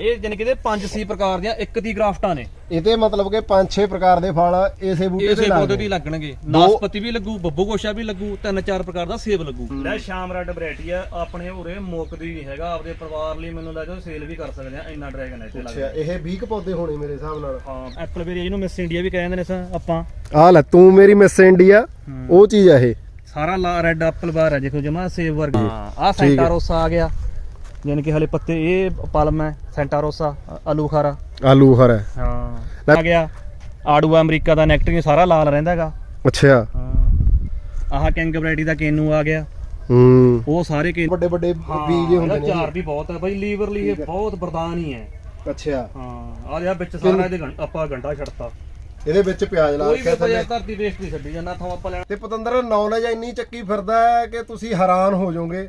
ਇਹ ਜਾਨੀ ਕਿ ਇਹਦੇ 5 ਸੀ ਪ੍ਰਕਾਰ ਦੀਆਂ ਇੱਕ ਦੀ ਗ੍ਰਾਫਟਾਂ ਨੇ। ਇਹਦੇ ਮਤਲਬ ਕਿ 5-6 ਪ੍ਰਕਾਰ ਦੇ ਫਲ ਇਸੇ ਬੂਟੇ ਇਸੇ ਤੇ ਪੌਦੇ ਲੱਗਦੇ ਹੀ ਲੱਗਣਗੇ। ਨਾਸਪਤੀ ਵੀ ਲੱਗੂ ਬੱਬੂ ਗੋਸ਼ਾ ਵੀ ਲੱਗੂ ਤਿੰਨ ਚਾਰ ਪ੍ਰਕਾਰ ਦਾ ਸੇਬ ਲੱਗੂ। ਲੈ ਸ਼ਾਮ ਰੈਡ ਵੈਰਾਈਟੀ ਆ ਆਪਣੇ ਉਰੇ ਮੁੱਕਦੀ ਨਹੀਂ ਹੈਗਾ ਆਪਦੇ ਪਰਿਵਾਰ ਲਈ ਮੈਨੂੰ ਲੱਗਦਾ ਸੇਲ ਵੀ ਕਰ ਸਕਦੇ ਆ ਇੰਨਾ ਡਰੈਗਨ ਇੱਥੇ ਅੱਛਾ ਲੱਗਦਾ। ਇਹ 20 ਕੁ ਪੌਦੇ ਹੋਣੇ ਮੇਰੇ ਹਿਸਾਬ ਨਾਲ। ਹਾਂ। ਐਪਲ ਬੇਰੀ ਇਹਨੂੰ ਮਿਸ ਇੰਡੀਆ ਵੀ ਕਹਿੰਦੇ ਨੇ ਸਾ ਆਪਾਂ। ਆ ਲੈ ਤੂੰ ਮੇਰੀ ਮਿਸ ਇੰਡੀਆ ਉਹ ਚੀਜ਼ ਆ ਇਹ। ਸਾਰਾ ਲਾ ਰੈੱਡ ਐਪਲ ਬਾਰ ਹੈ ਦੇਖੋ ਜਮਾ ਸੇਬ ਵਰਗਾ। ਹਾਂ ਆ। ਸੈਂਟਾਰੋਸਾ ਆ ਗਿਆ। ਯਾਨੀ ਕਿ ਹਲੇ ਪੱਤੇ ਇਹ ਪਲਮ ਹੈ ਸੈਂਟਾਰੋਸਾ ਆਲੂ ਖਾਰਾ। ਆਲੂ ਹਰ ਹੈ। ਆ ਗਿਆ। ਆੜੂ ਅਮਰੀਕਾ ਦਾ ਨੈਕਟਰਿਨ ਸਾਰਾ ਲਾਲ ਰਹਿੰਦਾ ਹੈਗਾ। ਅੱਛਾ। ਹਾਂ। ਆਹ ਕਿੰਗ ਵੈਰਾਈਟੀ ਦਾ ਕੇਨੂ ਆ ਗਿਆ। ਹੂੰ। ਉਹ ਸਾਰੇ ਕੇਨੂ ਵੱਡੇ ਵੱਡੇ ਬੀਜ ਹੁੰਦੇ ਨੇ ਚਾਰ ਵੀ ਬਹੁਤ ਹੈ ਬਾਈ ਲੀਵਰ ਲਈ ਇਹ ਬਹੁਤ ਵਰਦਾਨ ਹੀ ਹੈ। ਅੱਛਾ। ਹਾਂ ਆ ਰਿਹਾ ਵਿੱਚ ਸਾਰਾ ਇਹਦੇ ਆਪਾਂ ਗੰਡਾ ਛੱਡਤਾ। ਇਹਦੇ ਵਿੱਚ ਪਿਆਜ਼ ਲਾ ਵੀ ਥੱਲੇ। ਧਰਤੀ ਵੇਸਟ ਨਹੀਂ ਛੱਡੀ ਜਾਂਦਾ ਥਾਂ ਆਪਾਂ ਲੈਣਾ। ਤੇ ਪਤੰਦਰ ਨੌਲੇਜ ਇੰਨੀ ਚੱਕੀ ਫਿਰਦਾ ਹੈ ਕਿ ਤੁਸੀਂ ਹੈਰਾਨ ਹੋ ਜਾਓਗੇ।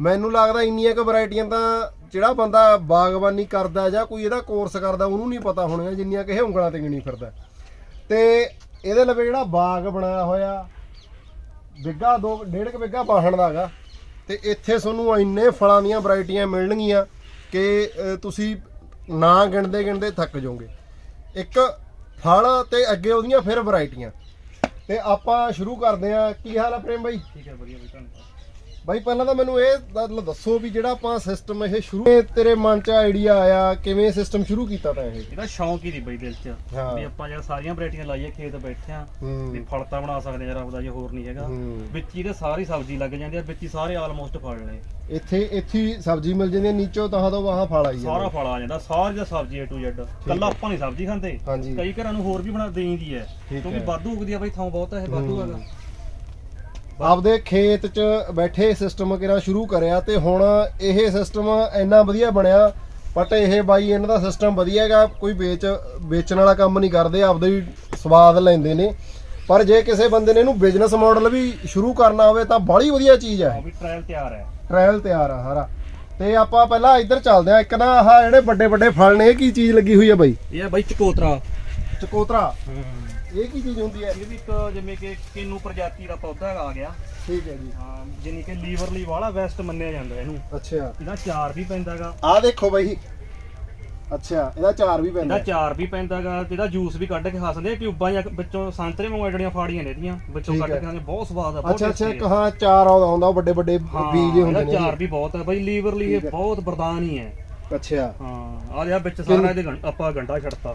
ਮੈਨੂੰ ਲੱਗਦਾ ਇੰਨੀਆਂ ਕੁ ਵੈਰਾਈਟੀਆਂ ਤਾਂ ਜਿਹੜਾ ਬੰਦਾ ਬਾਗਬਾਨੀ ਕਰਦਾ ਜਾਂ ਕੋਈ ਇਹਦਾ ਕੋਰਸ ਕਰਦਾ, ਉਹਨੂੰ ਨਹੀਂ ਪਤਾ ਹੋਣੀਆਂ ਜਿੰਨੀਆਂ ਕਿ ਉਂਗਲਾਂ ਤੇ ਗਿਣੀ ਫਿਰਦਾ। ਤੇ ਇਹਦੇ ਲਵੇ ਜਿਹੜਾ ਬਾਗ ਬਣਾਇਆ ਹੋਇਆ, ਬਿੱਗਾ ਦੋ, ਡੇਢ ਕੁ ਬਿੱਗਾ ਬਾਹਣ ਦਾ ਹੈਗਾ। ਤੇ ਇੱਥੇ ਤੁਹਾਨੂੰ ਇੰਨੇ ਫਲਾਂ ਦੀਆਂ ਵੈਰਾਈਟੀਆਂ ਮਿਲਣਗੀਆਂ ਕਿ ਤੁਸੀਂ ਨਾ ਗਿਣਦੇ ਗਿਣਦੇ ਥੱਕ ਜਾਓਗੇ। ਇੱਕ ਫਲ ਤੇ ਅੱਗੇ ਉਹਦੀਆਂ ਫਿਰ ਵੈਰਾਈਟੀਆਂ। ਤੇ ਆਪਾਂ ਸ਼ੁਰੂ ਕਰਦੇ ਆ ਕੀ ਹਾਲ ਆ ਪ੍ਰੇਮ ਬਾਈ? ਠੀਕ ਹੈ, ਵਧੀਆ ਬਈ ਧੰਨਵਾਦ। ਬਾਈ ਪਹਿਲਾਂ ਤਾਂ ਮੈਨੂੰ ਇਹ ਦ- ਦੱਸੋ ਵੀ ਜਿਹੜਾ ਆਪਾਂ ਸਿਸਟਮ ਇਹ ਸ਼ੁਰੂ ਇਹ ਤੇਰੇ ਮਨ 'ਚ ਆਈਡੀਆ ਆਇਆ? ਕਿਵੇਂ ਸਿਸਟਮ ਸ਼ੁਰੂ ਕੀਤਾ ਤਾਂ ਇਹ? ਇਹਦਾ ਸ਼ੌਂਕ ਹੀ ਨਹੀਂ ਬਈ ਦਿਲ 'ਚ। ਹਾਂ। ਵੀ ਆਪਾਂ ਜਿਹੜਾ ਸਾਰੀਆਂ ਵੈਰਾਈਟੀਆਂ ਲਾਈਏ ਖੇਤ ਬੈਠੇ ਆ ਵੀ ਹੂੰ। ਫਲ ਤਾਂ ਬਣਾ ਸਕਦੇ ਯਾਰ ਆਪਦਾ ਜੇ ਹੋਰ ਨਹੀਂ ਹੈਗਾ। ਹੂੰ। ਵਿੱਚ ਹੀ ਇਹਦੇ ਸਾਰੀ ਸਬਜ਼ੀ ਲੱਗ ਜਾਂਦੀ ਆ ਵਿੱਚ ਹੀ ਸਾਰੇ ਆਲਮੋਸਟ ਫਲ ਨੇ। ਇੱਥੇ ਇੱਥੇ ਹੀ ਸਬਜ਼ੀ ਮਿਲ ਜਾਂਦੀ ਹੈ ਨੀਚੋਂ ਤਾਂ ਤੋਂ ਵਾਹਾਂ ਫਲ ਆਈ ਸਾਰਾ ਜਾਂਦਾ ਫਲ ਆ ਜਾਂਦਾ ਸਾਰੀ ਦਾ ਸਬਜ਼ੀ A to Z ਕੱਲਾ ਆਪਾਂ ਨਹੀਂ ਸਬਜ਼ੀ ਖਾਂਦੇ। ਹਾਂਜੀ। ਕਈ ਘਰਾਂ ਨੂੰ ਹੋਰ ਵੀ ਬਣਾ ਦੇਈਦੀ ਹੈ ਠੀਕ ਕਿਉਂਕਿ ਹੈ। ਵਾਧੂ ਉਗਦੀ ਆ ਬਈ ਥਾਂ ਬਹੁਤ ਹੈ ਇਹ ਵਾਧੂ ਹੈਗਾ। ਆਪਦੇ ਖੇਤ 'ਚ ਬੈਠੇ ਸਿਸਟਮ ਕਿਹੜਾ ਸ਼ੁਰੂ ਕਰਿਆ ਤੇ ਹੁਣ ਇਹ ਸਿਸਟਮ ਇੰਨਾ ਵਧੀਆ ਬਣਿਆ ਬਟ ਇਹ ਬਾਈ ਇਹਨਾਂ ਦਾ ਸਿਸਟਮ ਵਧੀਆ ਹੈਗਾ ਕੋਈ ਵੇਚ ਵੇਚਣ ਵਾਲਾ ਕੰਮ ਨਹੀਂ ਕਰਦੇ ਆਪਦੇ ਹੀ ਸਵਾਦ ਲੈਂਦੇ ਨੇ। ਪਰ ਜੇ ਕਿਸੇ ਬੰਦੇ ਨੇ ਇਹਨੂੰ ਬਿਜ਼ਨਸ ਮਾਡਲ ਵੀ ਸ਼ੁਰੂ ਕਰਨਾ ਹੋਵੇ ਤਾਂ ਬੜੀ ਵਧੀਆ ਚੀਜ਼ ਹੈ। ਵੀ ਟ੍ਰਾਇਲ ਤਿਆਰ ਹੈ। ਟ੍ਰਾਇਲ ਤਿਆਰ ਆ ਸਾਰਾ। ਤੇ ਆਪਾਂ ਪਹਿਲਾਂ ਇੱਧਰ ਚੱਲਦੇ ਆ ਇੱਕ ਨਾ ਆਹ ਜਿਹੜੇ ਵੱਡੇ ਵੱਡੇ ਫਲ ਨੇ ਇਹ ਕੀ ਚੀਜ਼ ਲੱਗੀ ਹੋਈ ਆ ਬਾਈ? ਇਹ ਆ ਬਈ ਚਕੋਤਰਾ। ਚਕੋਤਰਾ। ਇਹ ਕੀ ਚੀਜ਼ ਹੁੰਦੀ ਹੈ? ਇਹ ਵੀ ਇੱਕ ਜਿਵੇਂ ਕਿ ਕਿੰਨੂ ਪ੍ਰਜਾਤੀ ਦਾ ਪੌਦਾ ਆ ਗਿਆ। ਠੀਕ ਹੈ ਜੀ। ਹਾਂ ਜਿਨੀ ਕਿ ਲੀਵਰ ਲਈ ਵਾਲਾ ਬੈਸਟ ਮੰਨਿਆ ਜਾਂਦਾ ਇਹਨੂੰ। ਅੱਛਾ। ਇਹਦਾ ਚਾਰ ਵੀ ਪੈਂਦਾਗਾ ਆਹ ਦੇਖੋ ਬਾਈ। ਅੱਛਾ ਇਹਦਾ ਚਾਰ ਵੀ ਪੈਂਦਾ ਇਹਦਾ ਚਾਰ ਵੀ ਪੈਂਦਾਗਾ ਜਿਹਦਾ ਜੂਸ ਵੀ ਕੱਢ ਕੇ ਖਾ ਸਕਦੇ ਆ। ਕਿਊਬਾਂ ਜਾਂ ਵਿੱਚੋਂ ਸੰਤਰੇ ਮੰਗਵਾ ਜਿਹੜੀਆਂ ਫਾੜੀਆਂ ਨੇ ਇਹਦੀਆਂ ਵਿੱਚੋਂ ਕੱਢ। ਕੇ ਖਾਂਦੇ ਬਹੁਤ ਸਵਾਦ ਆ ਬਹੁਤ ਅੱਛਾ ਅੱਛਾ ਇੱਕ ਆ। ਹਾਂ ਚਾਰ ਆਉਂਦਾ ਹੁੰਦਾ ਵੱਡੇ ਵੱਡੇ ਬੀਜ ਹੁੰਦੇ ਇਹਦਾ ਨੇ ਚਾਰ ਵੀ ਬਹੁਤ ਹੈ ਬਈ। ਲੀਵਰ ਲਈ ਇਹ। ਬਹੁਤ ਵਰਦਾਨ ਹੀ ਹੈ। ਅੱਛਾ। ਹਾਂ ਆ ਰਿਹਾ ਵਿੱਚ ਸਾਰਾ ਇਹਦੇ ਆਪਾਂ ਗੰਡਾ ਛੱਡਤਾ।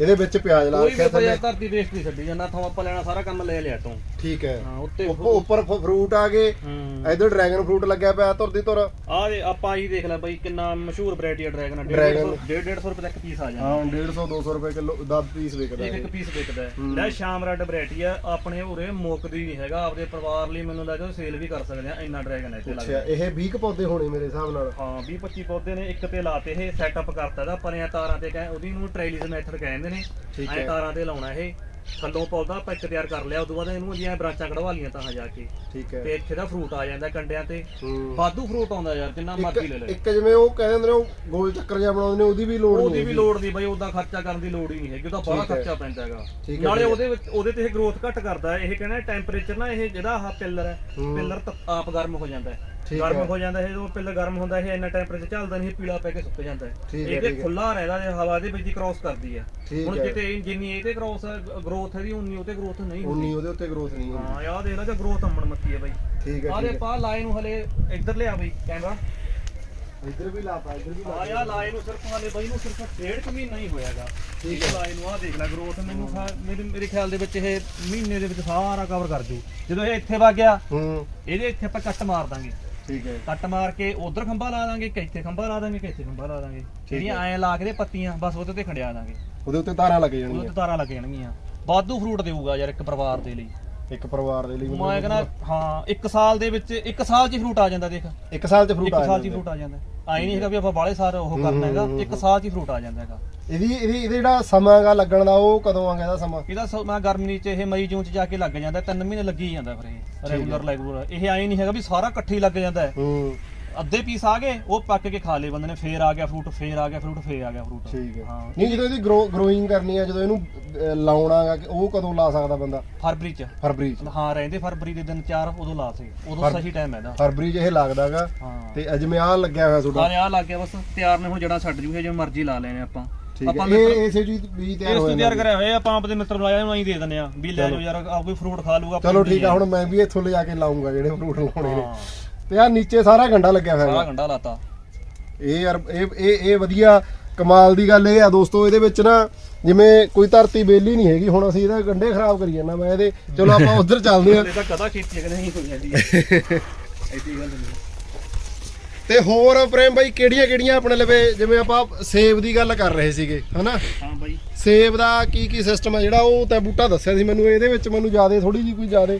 ਇਹਦੇ ਵਿੱਚ ਪਿਆਜ਼ ਲਾ ਕੋਈ ਰੱਖਿਆ ਵੀ ਥੱਲੇ। ਧਰਤੀ ਵੇਸਟ ਨਹੀਂ ਛੱਡੀ ਜਾਂਦਾ ਥਾਂ ਆਪਾਂ ਲੈਣਾ ਸਾਰਾ ਕੰਮ ਲੈ ਲਿਆ ਤੂੰ ਠੀਕ ਹੈ। ਹਾਂ ਉੱਤੇ ਉੱਪ- ਉੱਪਰ ਫਰੂਟ ਆ ਗਏ। ਹੂੰ। ਇਧਰ ਡਰੈਗਨ ਫਰੂਟ ਲੱਗਿਆ ਪਿਆ ਤੁਰਦੀ ਤੁਰ ਆ ਦੇ ਆਪਾਂ ਹੀ ਦੇਖ ਲੈ ਬਈ ਕਿੰਨਾ ਮਸ਼ਹੂਰ ਵੈਰਾਈਟੀ ਆ ਡਰੈਗਨ Dragon। 150 150 ਰੁਪਏ ਦਾ ਇੱਕ ਪੀਸ ਆ ਜਾਂਦਾ। ਹਾਂ 150 200 ਰੁਪਏ ਕਿਲੋ ਦਾ ਪੀਸ ਵਿਕਦਾ ਇੱਕ ਇੱਕ ਪੀਸ ਵਿਕਦਾ ਲੈ ਸ਼ਾਮ ਰੈਡ ਵੈਰਾਈਟੀ ਆ ਆਪਣੇ ਉਰੇ ਮੁੱਕਦੀ ਨਹੀਂ ਹੈਗਾ ਆਪਦੇ ਪਰਿਵਾਰ ਲਈ ਮੈਨੂੰ ਲੱਗਦਾ ਸੇਲ ਵੀ ਕਰ ਸਕਦੇ ਆ ਇੰਨਾ ਡਰੈਗਨ ਹੈ ਇੱਥੇ ਅੱਛਾ ਲੱਗਦਾ। ਇਹ 20 ਕੁ ਪੌਦੇ ਹੋਣੇ ਮੇਰੇ ਹਿਸਾਬ ਨਾਲ। ਹਾਂ 20 25 ਪੌਦੇ ਨੇ ਇੱਕ ਤੇ ਲਾਤੇ ਇਹ ਸੈਟਅਪ ਕਰਤਾ ਇਹਦਾ ਪਰਿਆਂ ਤਾਰਾਂ ਤੇ ਕਹੇ ਉਹਦੀ ਨੂੰ ਟ੍ਰੇਲਿਸ ਮੈਥਡ ਕਹਿੰਦੇ ਨੇ। ਠੀਕ ਐ ਹੈ। ਤਾਰਾਂ ਤੇ ਲਾਉਣਾ ਇਹ। ਥੱਲੋਂ ਪੌਦਾ ਆਪਾਂ ਇੱਕ ਤਿਆਰ ਕਰ ਲਿਆ ਉਦੋਂ ਬਾਅਦ ਇਹਨੂੰ ਜਿਵੇਂ ਬ੍ਰਾਂਚਾਂ ਕਢਵਾ ਲੀਆਂ ਤਾਂ ਜਾ ਕੇ ਠੀਕ ਹੈ ਤੇ ਇੱਥੇ ਦਾ ਫਰੂਟ ਆ ਜਾਂਦਾ ਕੰਡਿਆਂ ਤੇ ਹੂੰ ਵਾਧੂ ਫਰੂਟ ਆਉਂਦਾ ਯਾਰ ਜਿੰਨਾ ਮਰਜ਼ੀ ਲੈ ਲੈ ਇੱਕ ਜਿਵੇਂ ਉਹ ਕਹਿੰਦੇ ਹੁੰਦੇ ਨੇ ਉਹ ਗੋਲ ਚੱਕਰ ਜਿਹਾ ਬਣਾਉਂਦੇ ਨੇ ਉਹਦੀ ਵੀ ਲੋੜ ਉਹਦੀ ਨਹੀਂ ਵੀ ਲੋੜ ਨਹੀਂ ਬਈ ਉਹਦਾ ਖਰਚਾ ਕਰਨ ਦੀ ਲੋੜ ਹੀ ਨਹੀਂ ਹੈਗੀ ਉਹਦਾ ਠੀਕ ਹੈ। ਖਰਚਾ ਪੈਂਦਾ ਹੈਗਾ ਠੀਕ ਹੈ, ਨਾਲੇ ਠੀਕ ਹੈ। ਉਹਦੇ ਵਿੱਚ ਉਹਦੇ ਤੇ ਇਹ ਗਰੋਥ ਘੱਟ ਕਰਦਾ ਹੈ। ਇਹ ਕਹਿੰਦਾ ਟੈਂਪਰੇਚਰ ਨਾ ਇਹ ਜਿਹੜਾ ਆਹ ਪਿੱਲਰ ਹੈ ਹੂੰ। ਪਿੱਲਰ ਆਪ ਗਰਮ ਹੋ ਜਾਂਦਾ ਹੈ ਠੀਕ ਗਰਮ ਹੈ। ਹੋ ਜਾਂਦਾ ਹੈ ਜਦੋਂ ਪਿੱਲਰ ਗਰਮ ਹੁੰਦਾ ਇਹ ਇੰਨਾ ਟੈਂਪਰੇਚਰ ਚੱਲਦਾ ਨਹੀਂ ਇਹ ਪੀਲਾ ਪੈ ਕੇ ਸੁੱਕ ਜਾਂਦਾ ਹੈ ਠੀਕ ਹੈ, ਇਹ ਤੇ ਠੀਕ ਹੈ। ਖੁੱਲਾ ਰਹਿੰਦਾ ਜੇ ਹਵਾ ਦੇ ਵਿੱਚ ਕ੍ਰਾਸ ਕਰਦੀ ਹੈ ਠੀਕ ਹੁਣ ਹੈ। ਕਿਤੇ ਜਿੰਨੀ ਇਹ ਤੇ ਕ੍ਰਾਸ ਗਰੋਥ ਹੈ ਦੀ ਉਨੀ ਉਹ ਤੇ ਗਰੋਥ ਨਹੀਂ ਹੁੰਦੀ। ਉਨੀ ਉਹਦੇ ਉੱਤੇ ਗਰੋਥ ਨਹੀਂ ਹੁੰਦੀ। ਹਾਂ ਯਾਰ ਦੇਖ ਲੈ ਕਿ ਗਰੋਥ ਅੰਮਣ ਮੱਤੀ ਹੈ ਬਾਈ। ਠੀਕ ਹੈ ਠੀਕ ਪਾ ਲਾਈਨ ਨੂੰ ਹਲੇ ਇੱਧਰ ਲਿਆ ਬਈ ਕੈਮਰਾ ਹੈ ਇੱਧਰ ਵੀ ਲਾਤਾ ਇੱਧਰ ਵੀ ਆ ਯਾ ਲਾਈਨ ਨੂੰ ਸਿਰਫ ਹਲੇ ਬਈ ਨੂੰ ਸਿਰਫ ਡੇਢ ਕੁ ਮਹੀਨਾ ਹੀ ਹੋਇਆਗਾ ਠੀਕ ਹੈ। ਲਾਈਨ ਨੂੰ ਆ ਦੇਖ ਲੈ ਗਰੋਥ ਮੈਨੂੰ ਸਾ- ਮੇਰੇ ਮੇਰੇ ਖਿਆਲ ਦੇ ਵਿੱਚ ਇਹ ਮਹੀਨੇ ਦੇ ਵਿੱਚ ਸਾਰਾ ਕਵਰ ਕਰ ਜੂ। ਜਦੋਂ ਇਹ ਇੱਥੇ ਵਗ ਗਿਆ ਹੂੰ। ਇਹਦੇ ਇੱਥੇ ਆਪਾਂ ਕੱਟ ਮਾਰ ਦਾਂਗੇ। ਠੀਕ ਹੈ। ਕੱਟ ਮਾਰ ਕੇ ਉਧਰ ਖੰਭਾ ਲਾ ਦਾਂਗੇ ਕਿ ਇੱਥੇ ਖੰਭਾ ਲਾ ਦਾਂਗੇ ਕਿ ਇੱਥੇ ਖੰਭਾ ਲਾ ਦਾਂਗੇ। ਜਿਹੜੀਆਂ ਐਂ ਲਾ ਕੇ ਦੇ ਪੱਤੀਆਂ ਬਸ ਉਹਦੇ ਤੇ ਖੰਡਿਆ ਦਾਂਗੇ। ਉਹਦੇ ਉੱਤੇ ਤਾਰਾਂ ਲੱਗ ਉਹਦੇ ਜਾਣਗੀਆਂ ਤੇ ਤਾਰਾਂ ਲੱਗ ਜਾਣਗੀਆਂ। ਵਾਧੂ ਫਰੂਟ ਦੇਊਗਾ ਯਾਰ ਇੱਕ ਪਰਿਵਾਰ ਦੇ ਲਈ। ਇੱਕ ਪਰਿਵਾਰ ਦੇ ਲਈ ਮੈਂ ਕਹਿੰਦਾ ਹਾਂ ਇੱਕ ਸਾਲ ਦੇ ਵਿੱਚ ਇੱਕ ਸਾਲ 'ਚ ਫਰੂਟ ਆ ਜਾਂਦਾ ਦੇਖ। ਇੱਕ ਸਾਲ ਚ ਫਰੂਟ ਇੱਕ ਆ ਸਾਲ 'ਚ ਜਾਂਦਾ। ਫਰੂਟ ਆ ਜਾਂਦਾ। ਆਈ ਨਹੀਂ ਹੈਗਾ ਵੀ ਆਪਾਂ ਬਾਲੇ ਸਾਲ ਉਹ ਕਰਨਾ ਹੈਗਾ ਇੱਕ ਸਾਲ 'ਚ ਫਰੂਟ ਆ ਜਾਂਦਾ ਹੈਗਾ। ਇਹਦੀ ਇਹਦੀ ਇਹਦੇ ਜਿਹੜਾ ਸਮਾਂ ਗਾ ਲੱਗਣ ਦਾ ਉਹ ਕਦੋਂ ਆਂਗਾ ਇਹਦਾ ਸਮਾਂ? ਇਹਦਾ ਸਮਾਂ ਗਰਮੀ 'ਚ ਇਹ ਮਈ ਜੂਨ 'ਚ ਜਾ ਕੇ ਲੱਗ ਜਾਂਦਾ ਤਿੰਨ ਮਹੀਨੇ ਲੱਗੀ ਜਾਂਦਾ ਫਿਰ ਇਹ ਰੈਗੂਲਰ ਰੈਗੂਲਰ ਇਹ ਆਈ ਨਹੀਂ ਹੈਗਾ ਵੀ ਸਾਰਾ ਇਕੱਠੇ ਹੀ ਲੱਗ ਜਾਂਦਾ ਹੂੰ। ਅੱਧੇ ਪੀਸ ਆ ਗਏ ਉਹ ਪੱਕ ਕੇ ਖਾ ਲਏ ਬੰਦੇ ਨੇ ਫੇਰ ਆ ਗਿਆ ਫਰੂਟ ਫੇਰ ਆ ਗਿਆ ਫਰੂਟ ਫੇਰ ਆ ਗਿਆ ਫਰੂਟ ਠੀਕ ਹੈ। ਹਾਂ। ਨਹੀਂ ਜਦੋਂ ਇਹਦੀ ਗਰੋ ਗਰੋਇੰਗ ਕਰਨੀ ਆ ਜਦੋਂ ਇਹਨੂੰ ਅਹ, ਲਾਉਣਾ ਗਾ ਕਿ ਉਹ ਕਦੋਂ ਲਾ ਸਕਦਾ ਬੰਦਾ? ਫਰਵਰੀ ਚ। ਫਰਵਰੀ ਚ। ਹਾਂ ਰਹਿੰਦੇ ਫਰਵਰੀ ਦੇ ਦਿਨ ਚਾਰ ਉਦੋਂ ਲਾ ਸੇ ਉਦੋਂ ਸਹੀ ਟਾਈਮ ਹੈ ਇਹਦਾ। ਫਰਵਰੀ ਚ ਇਹ ਲੱਗਦਾਗਾ ਹਾਂ। ਤੇ ਅਜਮੇ ਆ ਲੱਗਿਆ ਹੋਇਆ ਤੁਹਾਡਾ? ਸਾਰੇ ਆ ਲੱਗ ਗਿਆ ਬਸ ਤਿਆਰ ਨੇ ਹੁਣ ਜੜਾ ਛੱਡ ਜੂਗੇ ਜਿਵੇਂ ਮਰਜ਼ੀ ਲਾ ਲੈਣੇ ਆਪਾਂ। ਠੀਕ ਆਪਾਂ ਹੈ ਇਹ ਇਸੇ ਚੀਜ਼ ਵੀ ਤਿਆਰ ਇਸ ਹੋ ਤੋਂ ਤਿਆਰ ਕਰਿਆ ਹੋਇਆ ਆਪਾਂ ਆਪਦੇ ਮਿੱਤਰ ਨੂੰ ਆਇਆ ਉਹਨੂੰ ਹੀ ਦੇ ਦਿੰਦੇ ਆ ਵੀ ਲੈ ਜਾਓ ਯਾਰ ਆ ਕੋਈ ਫਰੂਟ ਖਾ ਲੂਗਾ ਚਲੋ ਠੀਕ ਆ ਹੁਣ ਮੈਂ ਵੀ ਇੱਥੋਂ ਲਿਜਾ ਕੇ ਲਾਉਂਗਾ ਜਿਹੜੇ ਫਰੂਟ ਲਾਉਣੇ ਨੇ। ਤੇ ਆ ਨੀਚੇ ਸਾਰਾ ਗੰਡਾ ਲੱਗਿਆ ਹੋਇਆ ਸਾਰਾ ਹੈਗਾ। ਗੰਡਾ ਲਾਤਾ। ਇਹ ਯਾਰ ਇਹ ਇਹ ਇਹ ਵਧੀਆ ਕਮਾਲ ਦੀ ਗੱਲ ਇਹ ਆ ਦੋਸਤੋ ਇਹਦੇ ਵਿੱਚ ਨਾ ਜਿਵੇਂ ਕੋਈ ਧਰਤੀ ਬੇਲੀ ਨਹੀਂ ਹੈਗੀ ਹੁਣ ਅਸੀਂ ਇਹਦਾ ਗੰਡੇ ਖਰਾਬ ਕਰੀ ਜਾਂਦਾ ਮੈਂ ਇਹਦੇ ਚਲੋ ਆਪਾਂ ਉਧਰ ਚੱਲਦੇ ਆ ਤਾਂ ਕਦਾ ਖੇਤੀ ਕਿ ਨਹੀਂ ਹੋਈ ਜਾਂਦੀ ਹੈ ਐਡੀ ਗੱਲ ਨਹੀਂ। ਤੇ ਹੋਰ ਪ੍ਰੇਮ ਬਾਈ ਕਿਹੜੀਆਂ ਕਿਹੜੀਆਂ ਆਪਣੇ ਲਵੇ ਜਿਵੇਂ ਆਪਾਂ ਸੇਬ ਦੀ ਗੱਲ ਕਰ ਰਹੇ ਸੀਗੇ ਹਨਾ? ਹਾਂ ਬਾਈ। ਸੇਬ ਦਾ ਕੀ ਕੀ ਸਿਸਟਮ ਆ ਜਿਹੜਾ ਉਹ ਤਾਂ ਬੂਟਾ ਦੱਸਿਆ ਸੀ ਮੈਨੂੰ ਇਹਦੇ ਵਿੱਚ ਮੈਨੂੰ ਜ਼ਿਆਦਾ ਥੋੜੀ ਜੀ ਕੋਈ ਜ਼ਿਆਦਾ